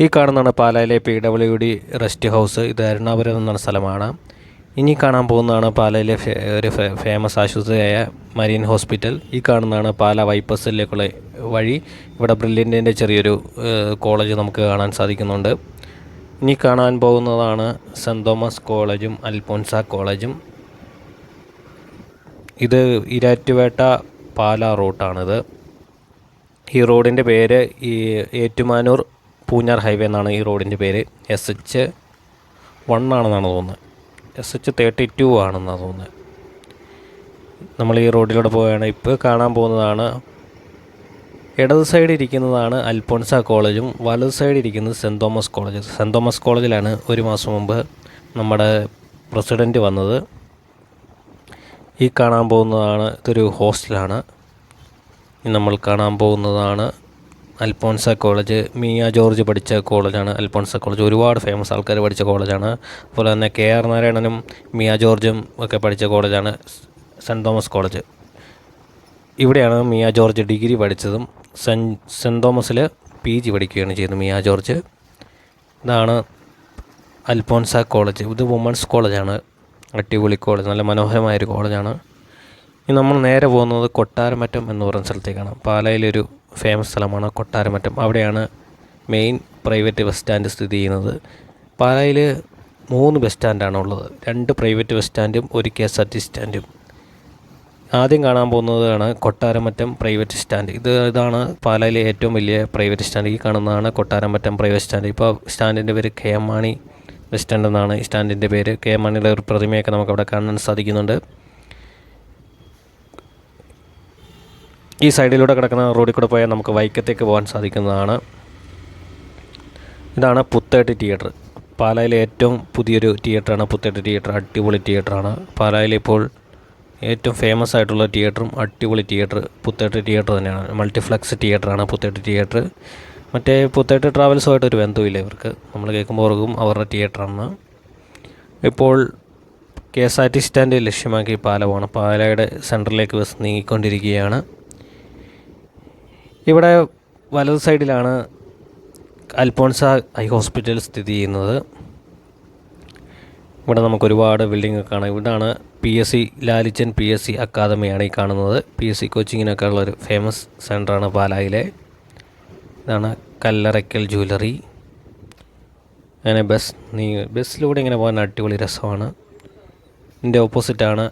ഈ കാണുന്നതാണ് പാലായിലെ P W D rest house. ഇത് അരുണാപുരം എന്ന സ്ഥലമാണ്. ഇനി കാണാൻ പോകുന്നതാണ് പാലയിലെ ഒരു ഫേമസ് ആശുപത്രിയായ മരീൻ ഹോസ്പിറ്റൽ. ഈ കാണുന്നതാണ് പാല വൈപ്പസിലേക്കുള്ള വഴി. ഇവിടെ ബ്രില്യന്റിന്റെ ചെറിയൊരു കോളേജ് നമുക്ക് കാണാൻ സാധിക്കുന്നുണ്ട്. ഇനി കാണാൻ പോകുന്നതാണ് സെന്റ് തോമസ് കോളേജും അൽഫോൻസ കോളേജും. ഇത് ഇരാറ്റുപേട്ട പാല റൂട്ടാണിത്. ഈ റോഡിന്റെ പേര് ഈ ഏറ്റുമാനൂർ പൂഞ്ഞാർ ഹൈവേ എന്നാണ് ഈ റോഡിന്റെ പേര്. എസ് എച്ച് വൺ ആണെന്നാണ് തോന്നുന്നത്. എസ് എച്ച് തേർട്ടി ടു ആണെന്നാണ് തോന്നുന്നത്. നമ്മൾ ഈ റോഡിലൂടെ പോവുകയാണ്. ഇപ്പോൾ കാണാൻ പോകുന്നതാണ്. ഇടത് സൈഡ് ഇരിക്കുന്നതാണ് അൽഫോൺസ കോളേജും. വലത് സൈഡ് ഇരിക്കുന്നത് saint Thomas college. Saint Thomas കോളേജിലാണ് ഒരു മാസം മുമ്പ് നമ്മുടെ പ്രസിഡന്റ് വന്നത്. ഈ കാണാൻ പോകുന്നതാണ് ഇതൊരു ഹോസ്റ്റലാണ്. നമ്മൾ കാണാൻ പോകുന്നതാണ് അൽഫോൺസ കോളേജ് മിയ ജോർജ് പഠിച്ച കോളേജാണ് അൽഫോൺസ കോളേജ്. ഒരുപാട് ഫേമസ് ആൾക്കാർ പഠിച്ച കോളേജാണ്. അതുപോലെ തന്നെ കെ ആർ നാരായണനും മിയ ജോർജും ഒക്കെ പഠിച്ച കോളേജാണ് സെന്റ് തോമസ് കോളേജ്. ഇവിടെയാണ് മിയ ജോർജ് ഡിഗ്രി പഠിച്ചതും സെൻ സെന്റ് തോമസിൽ പി ജി പഠിക്കുകയാണ് ചെയ്തത് മിയ ജോർജ്. ഇതാണ് അൽഫോൺസ കോളേജ്. ഇത് വുമൺസ് കോളേജാണ്. അടിപൊളി കോളേജ്. നല്ല മനോഹരമായൊരു കോളേജാണ്. ഇനി നമ്മൾ നേരെ പോകുന്നത് കൊട്ടാരമറ്റം എന്ന് പറയുന്ന സ്ഥലത്തേക്കാണ്. പാലായിലൊരു ഫേമസ് സ്ഥലമാണ് കൊട്ടാരമറ്റം അവിടെയാണ് മെയിൻ പ്രൈവറ്റ് ബസ് സ്റ്റാൻഡ് സ്ഥിതി ചെയ്യുന്നത്. പാലായിൽ മൂന്ന് ബസ് സ്റ്റാൻഡാണ് ഉള്ളത്. രണ്ട് പ്രൈവറ്റ് ബസ് സ്റ്റാൻഡും ഒരു കെ എസ് ആർ ടി സ്റ്റാൻഡും. ആദ്യം കാണാൻ പോകുന്നതാണ് കൊട്ടാരമറ്റം പ്രൈവറ്റ് സ്റ്റാൻഡ്. ഇത് ഇതാണ് പാലായിലെ ഏറ്റവും വലിയ പ്രൈവറ്റ് സ്റ്റാൻഡ്. ഈ കാണുന്നതാണ് കൊട്ടാരമറ്റം പ്രൈവറ്റ് സ്റ്റാൻഡ്. ഇപ്പോൾ സ്റ്റാൻഡിന്റെ പേര് K M Mani bus stand എന്നാണ്. ഈ സ്റ്റാൻഡിന്റെ പേര് കെ എം മാണിയുടെ ഒരു പ്രതിമയൊക്കെ നമുക്ക് അവിടെ കാണാൻ സാധിക്കുന്നുണ്ട്. ഈ സൈഡിലൂടെ കിടക്കുന്ന റോഡിൽ കൂടെ പോയാൽ നമുക്ക് വൈക്കത്തേക്ക് പോകാൻ സാധിക്കുന്നതാണ്. ഇതാണ് പുത്തേട്ട് തിയേറ്റർ. പാലായിലെ ഏറ്റവും പുതിയൊരു തിയേറ്ററാണ് പുത്തേട്ട് തിയേറ്റർ അടിപൊളി തിയേറ്ററാണ്. പാലായിലെ ഇപ്പോൾ ഏറ്റവും ഫേമസ് ആയിട്ടുള്ള തിയേറ്ററും അടിപൊളി തിയേറ്റർ പുത്തേട്ട് തിയേറ്റർ തന്നെയാണ്. മൾട്ടിഫ്ലക്സ് തിയേറ്ററാണ് പുത്തേട്ട് തിയേറ്റർ. മറ്റേ പുത്തേട്ട് ട്രാവൽസുമായിട്ട് ഒരു ബന്ധമില്ല ഇവർക്ക്. നമ്മൾ കേൾക്കുമ്പോൾ ഓർക്കും അവരുടെ തിയേറ്ററാണ് ഇപ്പോൾ K S R T stand ലക്ഷ്യമാക്കി പാല പോകണം. പാലയുടെ സെന്ററിലേക്ക് ബസ് നീങ്ങിക്കൊണ്ടിരിക്കുകയാണ്. ഇവിടെ വലത് സൈഡിലാണ് അൽഫോൺസ ഐ ഹോസ്പിറ്റൽ സ്ഥിതി ചെയ്യുന്നത്. ഇവിടെ നമുക്ക് ഒരുപാട് ബിൽഡിംഗ് കാണാം. ഇവിടാണ് P S C Lalichan P S C അക്കാദമിയാണ് ഈ കാണുന്നത്. പി എസ് സി കോച്ചിങ്ങിനൊക്കെ ഉള്ള ഒരു ഫേമസ് സെന്ററാണ് പാലായിലെ. ഇതാണ് കല്ലറയ്ക്കൽ ജ്വല്ലറി അങ്ങനെ ബസ് നീ ബസ്സിലൂടെ ഇങ്ങനെ പോകാൻ അടിപൊളി രസമാണ്. ഇതിന്റെ ഓപ്പോസിറ്റാണ്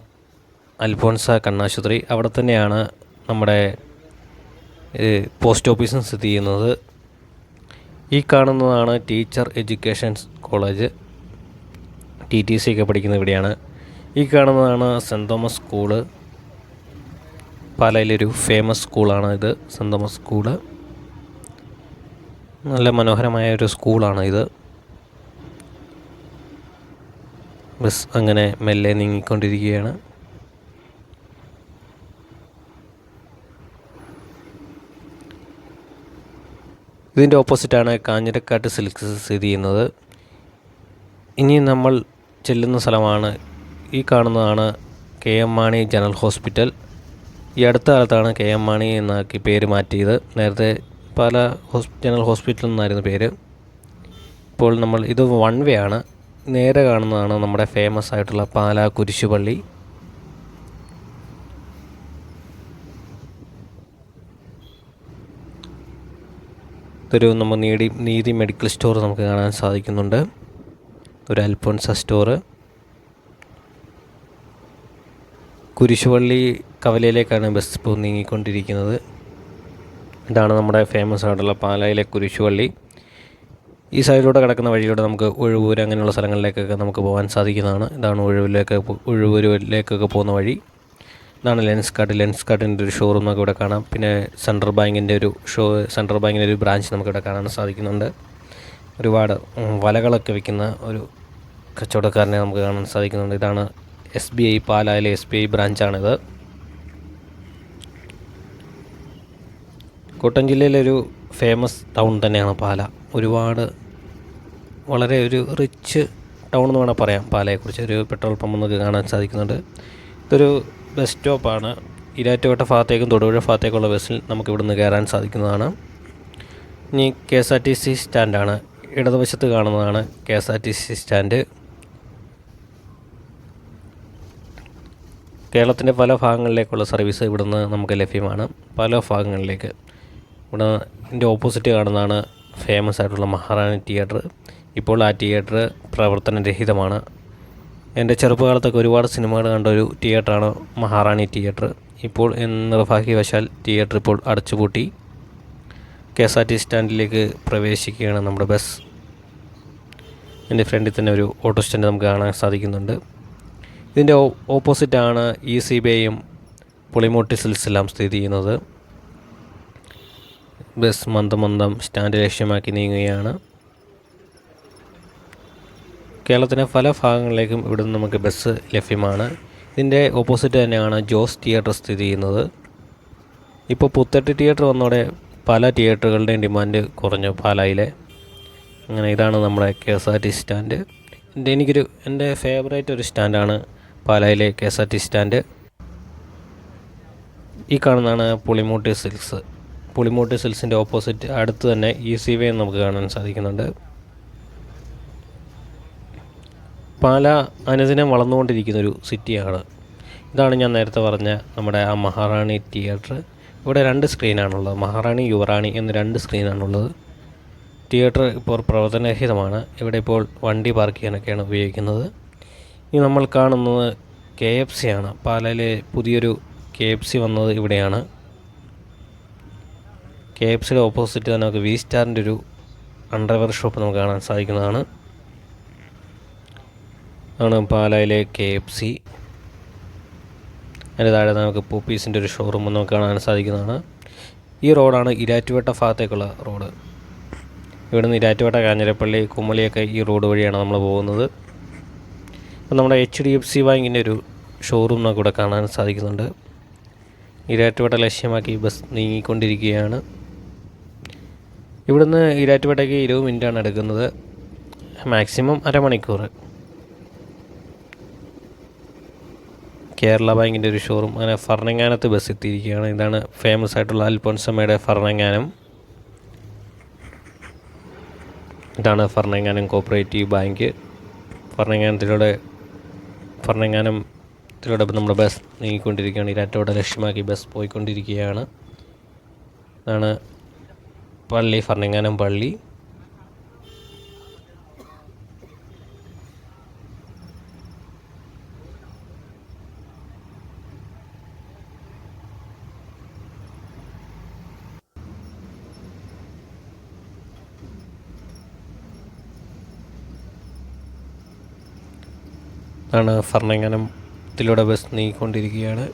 അൽഫോൺസ കണ്ണാശുപത്രി. അവിടെ തന്നെയാണ് നമ്മുടെ പോസ്റ്റ് ഓഫീസും സ്ഥിതി ചെയ്യുന്നത് ഈ കാണുന്നതാണ് teacher education college. T T C ഒക്കെ പഠിക്കുന്ന ഇവിടെയാണ്. ഈ കാണുന്നതാണ് സെന്റ് തോമസ് സ്കൂൾ. പാലയിലൊരു ഫേമസ് സ്കൂളാണ് ഇത് സെന്റ് തോമസ് സ്കൂൾ. നല്ല മനോഹരമായ ഒരു സ്കൂളാണ് ഇത്. ബസ് അങ്ങനെ മെല്ലെ നീങ്ങിക്കൊണ്ടിരിക്കുകയാണ്. ഇതിന്റെ ഓപ്പോസിറ്റാണ് കാഞ്ഞിരക്കാട്ട് സിൽക്സ് സ്ഥിതി ചെയ്യുന്നത്. ഇനി നമ്മൾ ചെല്ലുന്ന സ്ഥലമാണ് ഈ കാണുന്നതാണ് K M Mani general hospital. ഈ അടുത്ത കാലത്താണ് കെ എം മാണി എന്നാക്കി പേര് മാറ്റിയത്. നേരത്തെ പല ഹോസ് ജനറൽ ഹോസ്പിറ്റൽ എന്നായിരുന്നു പേര്. ഇപ്പോൾ നമ്മൾ ഇത് വൺ വേ ആണ്. നേരെ കാണുന്നതാണ് നമ്മുടെ ഫേമസ് ആയിട്ടുള്ള പാലാ കുരിശുപള്ളി. ഇതൊരു നമ്മൾ നീതി നീതി മെഡിക്കൽ സ്റ്റോർ നമുക്ക് കാണാൻ സാധിക്കുന്നുണ്ട്. ഒരു അൽഫോൺസ സ്റ്റോറ് കുരിശുപള്ളി കവലയിലേക്കാണ് ബസ് ഇപ്പോൾ നീങ്ങിക്കൊണ്ടിരിക്കുന്നത്. ഇതാണ് നമ്മുടെ ഫേമസ് ആയിട്ടുള്ള പാലായിലെ കുരിശുപള്ളി. ഈ സൈഡിലൂടെ കിടക്കുന്ന വഴിയിലൂടെ നമുക്ക് ഒഴുവൂർ അങ്ങനെയുള്ള സ്ഥലങ്ങളിലേക്കൊക്കെ നമുക്ക് പോകാൻ സാധിക്കുന്നതാണ്. ഇതാണ് ഒഴിവിലേക്ക് ഒഴുവൂരിലേക്കൊക്കെ പോകുന്ന വഴി. ഇതാണ് ലെൻസ് കാർഡ്. ലെൻസ് കാർഡിന്റെ ഒരു ഷോറൂം നമുക്ക് ഇവിടെ കാണാം. പിന്നെ സെൻട്രൽ ബാങ്കിന്റെ ഒരു ഷോ സെൻട്രൽ ബാങ്കിന്റെ ഒരു ബ്രാഞ്ച് നമുക്ക് ഇവിടെ കാണാൻ സാധിക്കുന്നുണ്ട്. ഒരുപാട് വലകളൊക്കെ വിൽക്കുന്ന ഒരു കച്ചവടക്കാരനെ നമുക്ക് കാണാൻ സാധിക്കുന്നുണ്ട്. ഇതാണ് എസ് ബി ഐ പാലായിലെ എസ് ബി ഐ ബ്രാഞ്ചാണിത് കോട്ടയം ജില്ലയിലൊരു ഫേമസ് ടൗൺ തന്നെയാണ് പാല. ഒരുപാട് വളരെ ഒരു റിച്ച് ടൗൺ എന്ന് വേണമെങ്കിൽ പറയാം. പാലയെക്കുറിച്ച് ഒരു പെട്രോൾ പമ്പ് നമുക്ക് കാണാൻ സാധിക്കുന്നുണ്ട്. ഇതൊരു ബസ് സ്റ്റോപ്പാണ്. ഇരാറ്റുപേട്ട ഭാഗത്തേക്കും തൊടുപുഴ ഭാഗത്തേക്കുള്ള ബസ്സിൽ നമുക്ക് ഇവിടുന്ന് കയറാൻ സാധിക്കുന്നതാണ്. ഇനി K S R T C സ്റ്റാൻഡാണ്. ഇടതുവശത്ത് കാണുന്നതാണ് K S R T C stand. കേരളത്തിന്റെ പല ഭാഗങ്ങളിലേക്കുള്ള സർവീസ് ഇവിടുന്ന് നമുക്ക് ലഭ്യമാണ്. പല ഭാഗങ്ങളിലേക്ക്. ഇവിടെ ഇതിന്റെ ഓപ്പോസിറ്റ് കാണുന്നതാണ് ഫേമസ് ആയിട്ടുള്ള മഹാറാണി തിയേറ്റർ. ഇപ്പോൾ ആ തിയേറ്റർ പ്രവർത്തനരഹിതമാണ്. എന്റെ ചെറുപ്പകാലത്തൊക്കെ ഒരുപാട് സിനിമകൾ കണ്ട ഒരു തിയേറ്ററാണ് മഹാറാണി തിയേറ്റർ. ഇപ്പോൾ നിർഭാഗ്യവശാൽ തിയേറ്റർ ഇപ്പോൾ അടച്ചുപൂട്ടി. കെ എസ് ആർ ടി സ്റ്റാൻഡിലേക്ക് പ്രവേശിക്കുകയാണ് നമ്മുടെ ബസ്. എന്റെ ഫ്രണ്ടിൽ തന്നെ ഒരു ഓട്ടോ സ്റ്റാൻഡ് നമുക്ക് കാണാൻ സാധിക്കുന്നുണ്ട്. ഇതിന്റെ ഓപ്പോസിറ്റാണ് ഇ സി പുളിമൂട്ടി സിൽസെല്ലാം സ്ഥിതി ചെയ്യുന്നത്. ബസ് മന്ദം മന്ദം സ്റ്റാൻഡ് ലക്ഷ്യമാക്കി നീങ്ങുകയാണ്. കേരളത്തിലെ പല ഭാഗങ്ങളിലേക്കും ഇവിടെ നിന്ന് നമുക്ക് ബസ് ലഭ്യമാണ്. ഇതിന്റെ ഓപ്പോസിറ്റ് തന്നെയാണ് ജോസ് തിയേറ്റർ സ്ഥിതി ചെയ്യുന്നത്. ഇപ്പോൾ പുത്തട്ടി തിയേറ്റർ വന്നോടെ പല തിയേറ്ററുകളുടെയും ഡിമാൻഡ് കുറഞ്ഞു പാലായിലെ. അങ്ങനെ ഇതാണ് നമ്മുടെ K S R T stand. എന്റെ എനിക്കൊരു എന്റെ ഫേവറേറ്റ് ഒരു സ്റ്റാൻഡാണ് പാലായിലെ K S R T stand. ഈ കാണുന്നതാണ് പുളിമൂട്ടി സിൽക്സ്. പുളിമൂട്ടി സിൽസിന്റെ ഓപ്പോസിറ്റ് അടുത്ത് തന്നെ ഇ സി വേ നമുക്ക് കാണാൻ സാധിക്കുന്നുണ്ട്. പാല അനുദിനം വളർന്നുകൊണ്ടിരിക്കുന്ന ഒരു സിറ്റിയാണ്. ഇതാണ് ഞാൻ നേരത്തെ പറഞ്ഞ നമ്മുടെ ആ മഹാറാണി തിയേറ്റർ. ഇവിടെ രണ്ട് സ്ക്രീനാണുള്ളത്. മഹാറാണി യുവറാണി എന്ന് രണ്ട് സ്ക്രീനാണുള്ളത്. തിയേറ്റർ ഇപ്പോൾ പ്രവർത്തനരഹിതമാണ്. ഇവിടെ ഇപ്പോൾ വണ്ടി പാർക്ക് ചെയ്യാനൊക്കെയാണ് ഉപയോഗിക്കുന്നത്. ഇനി നമ്മൾ കാണുന്നത് കെ എഫ് സി ആണ്. പാലയിലെ പുതിയൊരു കെ എഫ് സി വന്നത് ഇവിടെയാണ്. കെ എഫ് സിയുടെ ഓപ്പോസിറ്റ് തന്നെ നമുക്ക് വി സ്റ്റാറിന്റെ ഒരു അണ്ടർവെയർ ഷോപ്പ് നമുക്ക് കാണാൻ സാധിക്കുന്നതാണ്. ആണ് പാലായിലെ കെ എഫ് സി. അതിന്റെ താഴെ നമുക്ക് പൂപ്പീസിന്റെ ഒരു ഷോറൂം നമുക്ക് കാണാൻ സാധിക്കുന്നതാണ്. ഈ റോഡാണ് ഇരാറ്റുപേട്ട ഭാഗത്തേക്കുള്ള റോഡ്. ഇവിടെ നിന്ന് ഇരാറ്റുപേട്ട കാഞ്ഞിരപ്പള്ളി കുമ്മളിയൊക്കെ ഈ റോഡ് വഴിയാണ് നമ്മൾ പോകുന്നത്. അപ്പം നമ്മുടെ എച്ച് ഡി എഫ് സി ബാങ്കിന്റെ ഒരു ഷോറൂം നമുക്ക് ഇവിടെ കാണാൻ സാധിക്കുന്നുണ്ട്. ഇരാറ്റുപേട്ട ലക്ഷ്യമാക്കി ബസ് നീങ്ങിക്കൊണ്ടിരിക്കുകയാണ്. ഇവിടുന്ന് ഇരാറ്റുപേട്ടയ്ക്ക് ഇരുപത് മിനിറ്റാണ് എടുക്കുന്നത്. മാക്സിമം അരമണിക്കൂർ കേരള ബാങ്കിന്റെ ഒരു ഷോറൂം അങ്ങനെ ഫർണങ്ങാനത്ത് ബസ് എത്തിയിരിക്കുകയാണ്. ഇതാണ് ഫേമസ് ആയിട്ടുള്ള അൽഫോൻസമ്മയുടെ ഫർണങ്ങാനം. ഇതാണ് ഫർണങ്ങാനം കോപ്പറേറ്റീവ് ബാങ്ക് ഫർണങ്ങാനത്തിലൂടെ ഫർണങ്ങാനത്തിലൂടെ നമ്മുടെ ബസ് നീങ്ങിക്കൊണ്ടിരിക്കുകയാണ്. ഇരാറ്റോടെ ലക്ഷ്യമാക്കി ബസ് പോയിക്കൊണ്ടിരിക്കുകയാണ്. ഇതാണ് പള്ളി ഫർണങ്ങാനം പള്ളി. ആണ് ഭരണങ്ങാനത്തിലൂടെ ബസ് നീങ്ങിക്കൊണ്ടിരിക്കുകയാണ്.